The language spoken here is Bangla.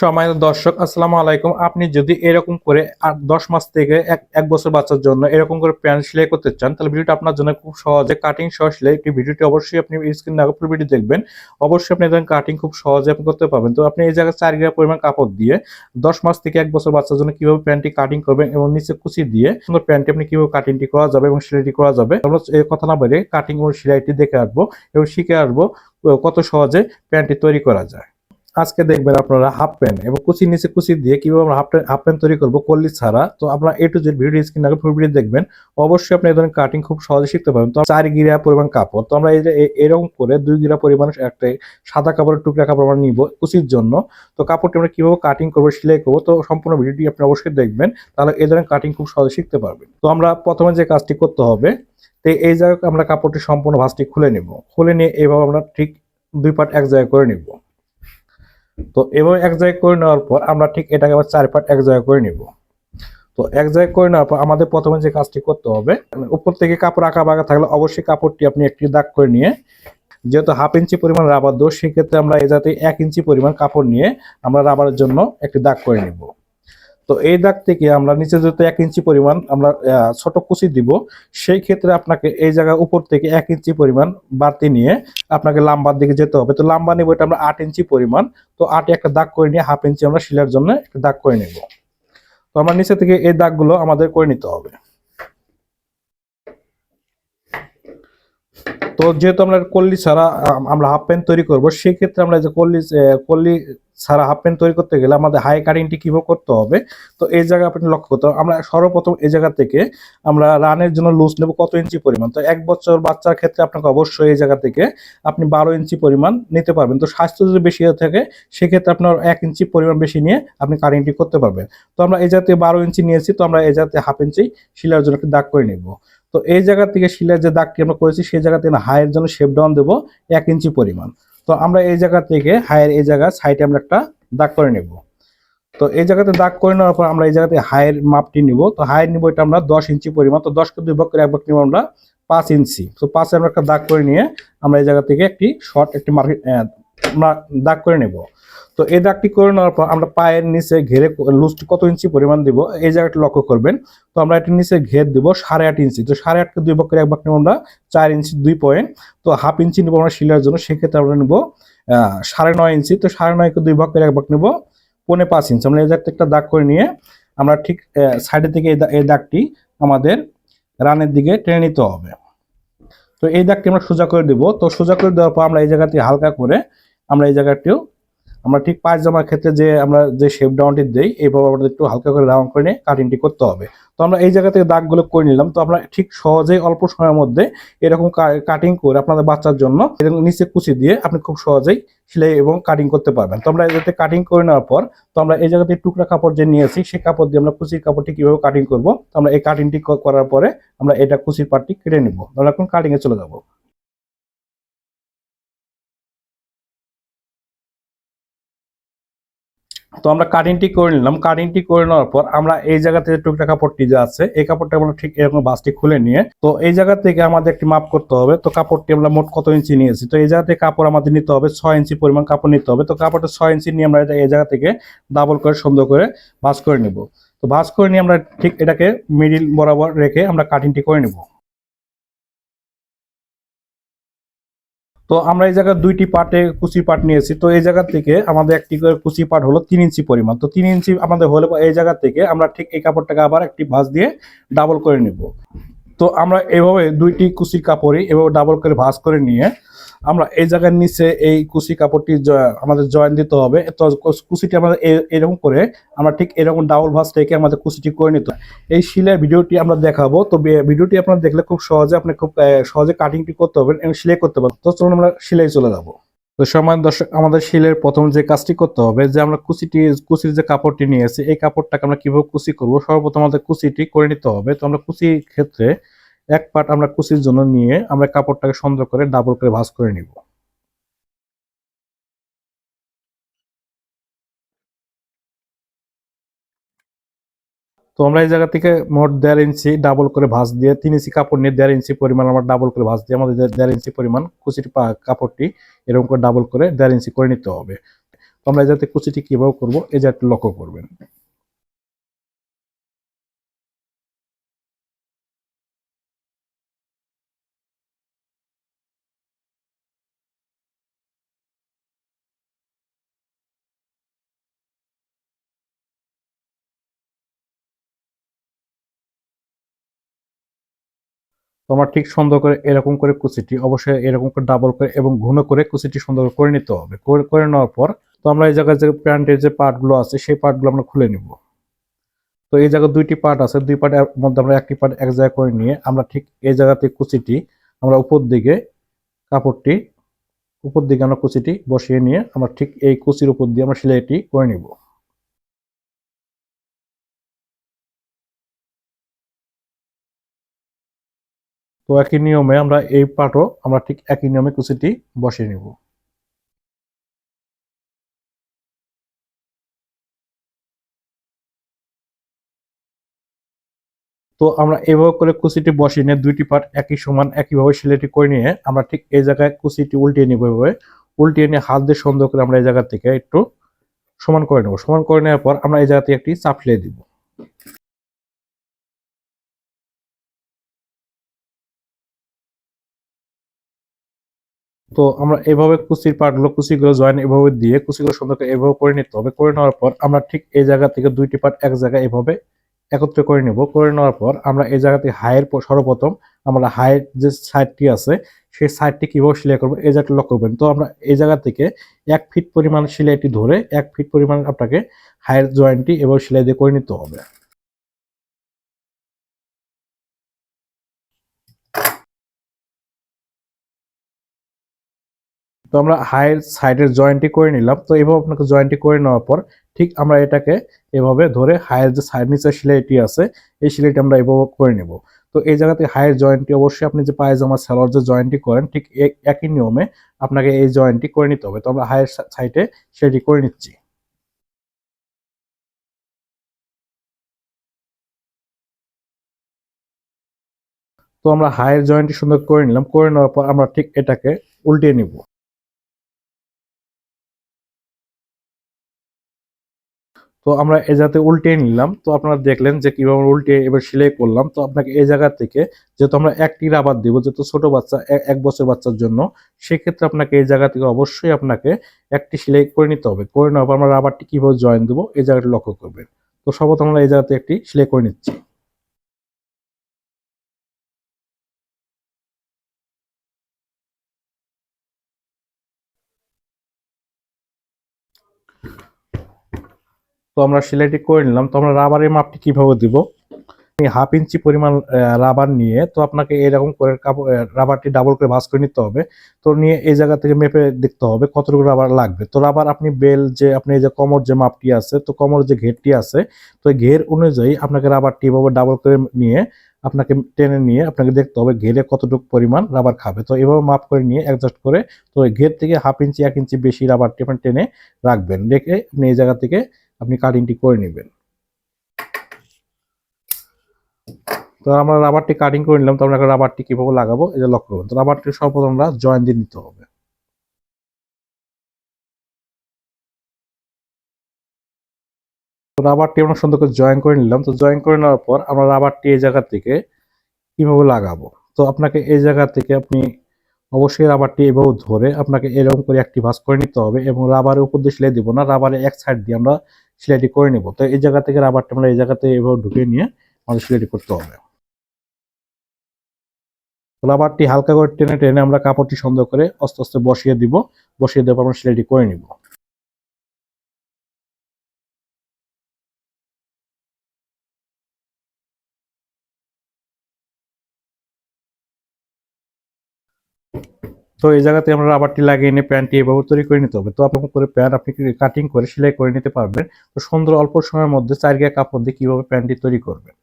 সময় দর্শক, আসসালামু আলাইকুম। আপনি যদি এরকম করে দশ মাস থেকে এক বছর বাচ্চার জন্য এরকম করে প্যান্ট সেলাই করতে চান, তাহলে ভিডিওটা আপনার জন্য খুব সহজে কাটিং সহ সেলাই একটি ভিডিওটি অবশ্যই আপনি স্ক্রিন আগে পুরো ভিডিও দেখবেন। অবশ্যই আপনি ধরেন কাটিং খুব সহজে আপনি করতে পারবেন। তো আপনি এই জায়গায় চার গ্রাম পরিমাণ কাপড় দিয়ে দশ মাস থেকে এক বছর বাচ্চার জন্য কীভাবে প্যান্টটি কাটিং করবেন এবং নিচে কুচি দিয়ে সুন্দর প্যান্টটি আপনি কীভাবে কাটিংটি করা যাবে এবং সেলাইটি করা যাবে, আমরা এই কথা না বলে কাটিং এবং সেলাইটি দেখে আসব এবং শিখে আসব কত সহজে প্যান্টটি তৈরি করা যায়। আজকে দেখবেন আপনারা হাফ প্যান্ট এবং কুচির নিচে কুচি দিয়ে কীভাবে আমরা হাফ হাফ প্যান্ট তৈরি করব কল্লি ছাড়া। তো আপনারা A to Z video screen আগে ভিডিও দেখবেন। অবশ্যই আপনি এই ধরনের কাটিং খুব সহজে শিখতে পারবেন। তো চার গিরা পরিমাণ কাপড়। তো আমরা এই যে এরকম করে দুই গিরা পরিমাণ একটা সাদা কাপড়ের টুকরা কাপড় আমরা নিব কুচির জন্য। তো কাপড়টি আমরা কীভাবে কাটিং করব, সেলাই করব, তো সম্পূর্ণ ভিডিওটি আপনি অবশ্যই দেখবেন। তাহলে এই ধরনের কাটিং খুব সহজে শিখতে পারবেন। তো আমরা প্রথমে যে কাজটি করতে হবে, তো এই জায়গায় আমরা কাপড়টি সম্পূর্ণ ভাঁজটি খুলে নিব। খুলে নিয়ে এইভাবে আমরা ঠিক দুই পার্ট এক জায়গায় করে নিব। তো এভাবে এক জায়গায় করে নেওয়ার পর আমরা ঠিক এটাকে আবার চার পার্ট এক জায়গায় করে নিব। তো এক জায়গায় করে নেওয়ার পর আমাদের প্রথমে যে কাজটি করতে হবে, উপর থেকে কাপড় আঁকা বাঁকা থাকলে অবশ্যই কাপড়টি আপনি একটি দাগ করে নিয়ে, যেহেতু হাফ ইঞ্চি পরিমাণ রাবার দোষ, সেক্ষেত্রে আমরা এ যাতে এক ইঞ্চি পরিমাণ কাপড় নিয়ে আমরা রাবারের জন্য একটি দাগ করে নিব। তো এই দাগ থেকে আমরা নিচে যেহেতু এক ইঞ্চি পরিমাণ আমরা ছোট কুচি দিব, সেই ক্ষেত্রে আপনাকে এই জায়গা উপর থেকে এক ইঞ্চি পরিমাণ বাড়তি নিয়ে আপনাকে লাম্বার দিকে যেতে হবে। তো লাম্বা নেব এটা আমরা আট ইঞ্চি পরিমাণ। তো আটে একটা দাগ করে নিয়ে হাফ ইঞ্চি আমরা শিলার জন্য একটা দাগ করে নেব। তো আমরা নিচে থেকে এই দাগগুলো আমাদের করে নিতে হবে। তো যেহেতু আমরা কল্লি ছাড়া আমরা হাফ প্যান্ট তৈরি করব সেই ক্ষেত্রে আমরা যে কল্লি কল্লি ছাড়া হাফ প্যান্ট তৈরি করতে গেলে আমাদের হাই কাটিংটি কীভাবে করতে হবে? তো এই জায়গায় আপনি লক্ষ্য করতে হবে, আমরা সর্বপ্রথম এই জায়গা থেকে আমরা রানের জন্য লুজ নেব কত ইঞ্চি পরিমাণ? তো এক বছর বাচ্চার ক্ষেত্রে আপনাকে অবশ্যই এই জায়গা থেকে আপনি বারো ইঞ্চি পরিমাণ নিতে পারবেন। তো স্বাস্থ্য যদি বেশি হয়ে থাকে, সেক্ষেত্রে আপনার এক ইঞ্চি পরিমাণ বেশি নিয়ে আপনি কাটিংটি করতে পারবেন। তো আমরা এই জাতীয় বারো ইঞ্চি নিয়েছি, তো আমরা এই জাতীয় হাফ ইঞ্চি শিলার জন্য একটি দাগ করে নিব। তো এই জায়গা থেকে শিলার যে দাগটি আমরা করেছি, সেই জায়গা থেকে হাইয়ের জন্য শেপ ডাউন দেবো এক ইঞ্চি পরিমাণ। তো আমরা এই জায়গা থেকে হাইয়ের এই জায়গা সাইডে আমরা একটা দাগ করে নেব। তো এই জায়গাতে দাগ করে নেওয়ার পর আমরা এই জায়গাতে হায়ের মাপটি নিব। তো হাইয়ের নিব এটা আমরা দশ ইঞ্চি পরিমাণ। তো দশকে দুই ভাগ করে এক ভাগ নিব আমরা পাঁচ ইঞ্চি। তো পাঁচে আমরা একটা দাগ করে নিয়ে আমরা এই জায়গা থেকে একটি শর্ট একটি মার্কেট দাগ করে নেব। তো এই দাগটি করে নেওয়ার পর আমরা পায়ের নিচে ঘেরে লুজটি কত ইঞ্চি পরিমাণ দিব? এই জায়গাটি লক্ষ্য করবেন। তো আমরা এটির নিচে ঘের দিব সাড়ে আট ইঞ্চি। তো সাড়ে আটকে দুই করে এক নেব আমরা চার ইঞ্চি দুই পয়েন্ট তো হাফ ইঞ্চি নিব আমরা শিলার জন্য। সেক্ষেত্রে আমরা নেব সাড়ে নয় ইঞ্চি। তো সাড়ে নয়কে দুই ভাগ করে এক ভাগ নেব, পৌনে পাঁচ ইঞ্চি। আমরা এই জায়গাতে একটা দাগ করে নিয়ে আমরা ঠিক সাইডের থেকে এই দাগটি আমাদের রানের দিকে টেনে নিতে হবে। তো এই দাগটি আমরা সোজা করে দেব। তো সোজা করে দেওয়ার পর আমরা এই জায়গাটি হালকা করে আমরা এই জায়গাটিও আমরা ঠিক পায়জামার ক্ষেত্রে যে আমরা যে শেপ ডাউনটি দেই এইভাবে আমাদের একটু হালকা করে রাউন্ড করে নিয়ে কাটিংটি করতে হবে। তো আমরা এই জায়গা থেকে দাগগুলো করে নিলাম। তো আমরা ঠিক সহজেই অল্প সময়ের মধ্যে এরকম কাটিং করে আপনাদের বাচ্চার জন্য এরকম নিচে কুচি দিয়ে আপনি খুব সহজেই সেলাই এবং কাটিং করতে পারবেন। তো আমরা এই যাতে কাটিং করে নেওয়ার পর, তো আমরা এই জায়গাতে টুকরা কাপড় যে নিয়েছি, সেই কাপড় দিয়ে আমরা কুচির কাপড়টি কীভাবে কাটিং করব, তো আমরা এই কাটিংটি করার পরে আমরা এটা কুচির পার্টটি কেটে নিব। আমরা এখন কাটিং এ চলে যাব। তো আমরা কাটিংটি করে নিলাম। কাটিংটি করে নেওয়ার পর আমরা এই জায়গা থেকে টুকটা কাপড়টি যে আছে, এই কাপড়টা আমরা ঠিক এরকম বাসটি খুলে নিয়ে, তো এই জায়গা থেকে আমাদের একটি মাপ করতে হবে। তো কাপড়টি আমরা মোট কত ইঞ্চি নিয়েছি? তো এই জায়গা থেকে কাপড় আমাদের নিতে হবে, ছয় ইঞ্চি পরিমাণ কাপড় নিতে হবে। তো কাপড়টা ছয় ইঞ্চি নিয়ে আমরা এই জায়গা থেকে ডাবল করে সুন্দর করে ভাঁজ করে নিব। তো ভাঁজ করে নিয়ে আমরা ঠিক এটাকে মিডিল বরাবর রেখে আমরা কাটিংটি করে নিব। তো আমরা এই জায়গায় দুইটি পার্টে কুচি পাট নিয়েছি। তো এই জায়গা থেকে আমাদের একটি করে কুচি পাট হলো তিন ইঞ্চি পরিমাণ। তো তিন ইঞ্চি আমাদের হলে এই জায়গা থেকে আমরা ঠিক এই কাপড়টাকে আবার একটি ভাঁজ দিয়ে ডাবল করে নেব। তো আমরা এভাবে দুইটি কুচির কাপড়ই এভাবে ডাবল করে ভাঁজ করে নিয়ে আমরা এই জায়গার নিচে এই কুচি কাপড়টি আমাদের জয়েন দিতে হবে। তো কুচিটি আমাদের এরকম করে আমরা ঠিক এরকম ডাবল ভাঁজ থেকে আমাদের কুচিটি করে নিতে হবে। এই শিলের ভিডিওটি আমরা দেখাবো। তো ভিডিওটি আপনারা দেখলে খুব সহজে আপনি খুব সহজে কাটিংটি করতে পারবেন এবং সেলাই করতে পারবেন। তো চলুন আমরা সেলাই চলে যাব। তো সময় দর্শক, আমাদের শিলের প্রথম যে কাজটি করতে হবে, যে আমরা কুচিটি, কুচির যে কাপড়টি নিয়ে নিয়েছি এই কাপড়টাকে আমরা কীভাবে কুচি করব? সর্বপ্রথম আমাদের কুচিটি করে নিতে হবে। তো আমরা কুচির ক্ষেত্রে এক পার্ট আমরা কুচির জন্য নিয়ে আমরা কাপড়টাকে সুন্দর করে ডাবল করে ভাঁজ করে নিব। তো আমরা এই জায়গা থেকে মোট দেড় ইঞ্চি ডাবল করে ভাঁজ দিয়ে তিন ইঞ্চি কাপড় নিয়ে দেড় ইঞ্চি পরিমাণ আমরা ডাবল করে ভাঁজ দিয়ে আমাদের দেড় ইঞ্চি পরিমাণ কুচির কাপড়টি এরকম করে ডাবল করে দেড় ইঞ্চি করে নিতে হবে। তো আমরা এই জায়গাতে কুচিটি কীভাবে করব? এই জায়গাটি লক্ষ্য করবেন। তো আমার ঠিক সুন্দর করে এরকম করে কুচিটি, অবশ্যই এরকম করে ডাবল করে এবং ঘন করে কুচিটি সুন্দর করে নিতে হবে। করে নেওয়ার পর তো আমরা এই জায়গায় যে প্যান্টের যে পার্টগুলো আছে, সেই পার্টগুলো আমরা খুলে নিব। তো এই জায়গায় দুইটি পার্ট আছে, দুই পার্টের মধ্যে আমরা একটি পার্ট এক জায়গায় করে নিয়ে আমরা ঠিক এই জায়গাতে কুচিটি, আমরা উপর দিকে কাপড়টি, উপর দিকে আমরা কুচিটি বসিয়ে নিয়ে আমরা ঠিক এই কুচির উপর দিয়ে আমরা সেলাইটি করে নিব। তো একই নিয়মে আমরা এই পার্টও আমরা ঠিক একই নিয়মে কুচিটি বসিয়ে নিব। তো আমরা এভাবে করে কুচিটি বসিয়ে নিয়ে দুইটি পার্ট একই সমান একইভাবে সেলাইটি করে নিয়ে আমরা ঠিক এই জায়গায় কুচিটি উল্টিয়ে নিব এভাবে। উল্টিয়ে নিয়ে হাত দিয়ে সুন্দর করে আমরা এই জায়গা থেকে একটু সমান করে নেব। সমান করে নেওয়ার পর আমরা এই জায়গা থেকে একটি চাপ সেলাই দিব। তো আমরা এভাবে কুচির পার্টগুলো কুচিগুলো জয়েন এভাবে দিয়ে কুচিগুলো সুন্দর করে এভাবে করে নিতে হবে। করে নেওয়ার পর আমরা ঠিক এই জায়গা থেকে দুইটি পার্ট এক জায়গায় এভাবে একত্রে করে নেব। করে নেওয়ার পর আমরা এই জায়গা থেকে হাইয়ের সর্বপ্রথম আমরা হায়ের যে সাইডটি আছে, সেই সাইডটি কীভাবে সেলাই করব এই জায়গাটা লক্ষ্য করবেন। তো আমরা এই জায়গা থেকে এক ফিট পরিমাণ সেলাইটি ধরে এক ফিট পরিমাণ আপনাকে হাইয়ের জয়েন্টটি এভাবে সেলাই দিয়ে করে নিতে হবে। তো আমরা হাইয়ের সাইডের জয়েন্টটি করে নিলাম। তো এভাবে আপনাকে জয়েন্টটি করে নেওয়ার পর ঠিক আমরা এটাকে এভাবে ধরে হাইয়ের যে সাইড নিচের সেলাইটি আছে, এই সেলাইটি আমরা এভাবে করে নেব। তো এই জায়গাতে হাইয়ের জয়েন্টটি অবশ্যই আপনি যে পায়জামা সালোয়ার যে জয়েন্টটি করেন, ঠিক একই নিয়মে আপনাকে এই জয়েন্টটি করে নিতে হবে। তো আমরা হাইয়ের সাইডে সেটি করে নিচ্ছি। তো আমরা হাইয়ের জয়েন্টটি সুন্দর করে নিলাম। করে নেওয়ার পর আমরা ঠিক এটাকে উল্টিয়ে নিব। তো আমরা এ যাতে উল্টে নিলাম। তো আপনারা দেখলেন যে কীভাবে উল্টে এবার সেলাই করলাম। তো আপনাকে এই জায়গা থেকে যেহেতু আমরা একটি রাবার দেবো, যেহেতু ছোটো বাচ্চা এক বছর বাচ্চার জন্য, সেক্ষেত্রে আপনাকে এই জায়গা থেকে অবশ্যই আপনাকে একটি সেলাই করে নিতে হবে। করে নেওয়ার পর আমরা রাবারটি কীভাবে জয়েন দেবো এই জায়গাটি লক্ষ্য করবেন। তো সবথ আমরা এই জায়গাতে একটি সেলাই করে নিচ্ছি। তো আমরা সেলাইটি করে নিলাম। তো আমরা রাবারের মাপটি কীভাবে দিব? হাফ ইঞ্চি পরিমাণ রাবার নিয়ে, তো আপনাকে এরকম করে রাবারটি ডাবল করে ভাঁজ করে নিতে হবে। তো নিয়ে এই জায়গা থেকে মেপে দেখতে হবে কতটুকু রাবার লাগবে। তো রাবার আপনি বেল যে, আপনি এই যে কমর যে মাপটি আছে, তো কমর যে ঘেরটি আছে, তো ঘের অনুযায়ী আপনাকে রাবারটি এভাবে ডাবল করে নিয়ে, আপনাকে টেনে নিয়ে আপনাকে দেখতে হবে ঘেরে কতটুকু পরিমাণ রাবার খাবে। তো এভাবে মাপ করে নিয়ে অ্যাডজাস্ট করে, তো ঘের থেকে হাফ ইঞ্চি, এক ইঞ্চি বেশি রাবারটি আপনি টেনে রাখবেন। রেখে আপনি এই জায়গা থেকে আপনি কাটিংটি করে নেবেন। তো আমরা রাবারটি কাটিং করে নিলাম, তো আমরা রাবারটি কীভাবে লাগাবো যে লক্ষ্য করবেন। তো রাবারটি সর্বপ্রথম আমরা জয়েন দিয়ে নিতে হবে। তো রাবারটি আমরা সুন্দর করে জয়েন করে নিলাম, তো জয়েন করে নেওয়ার পর আমরা রাবারটি এই জায়গা থেকে কীভাবে লাগাবো? তো আপনাকে এই জায়গা থেকে আপনি অবশ্যই রাবারটি এভাবে ধরে আপনাকে এরকম করে একটি ভাঁজ করে নিতে হবে এবং রাবারের উপর দিয়ে সেলাই দিব না রাবারের এক সাইড দিয়ে আমরা সেলাইটি করে নেব। তো এই জায়গা থেকে রাবারটা আমরা এই জায়গাতে এভাবে ঢুকে নিয়ে আমাদের সেলাইটি করতে হবে। রাবারটি হালকা করে টেনে টেনে আমরা কাপড়টি সুন্দর করে আস্তে আস্তে বসিয়ে দিব। বসিয়ে দেওয়ার আমরা সেলাইটি করে নিব। তো এই জায়গাতে আমরা রাবারটি লাগিয়ে নিয়ে প্যান্টটি এভাবে তৈরি করে নিতে হবে। তো আপনার করে প্যান্ট আপনি কাটিং করে সেলাই করে নিতে পারবেন। তো সুন্দর অল্প সময়ের মধ্যে চার গিয়া কাপড় দিয়ে কীভাবে প্যান্টটি তৈরি করবেন।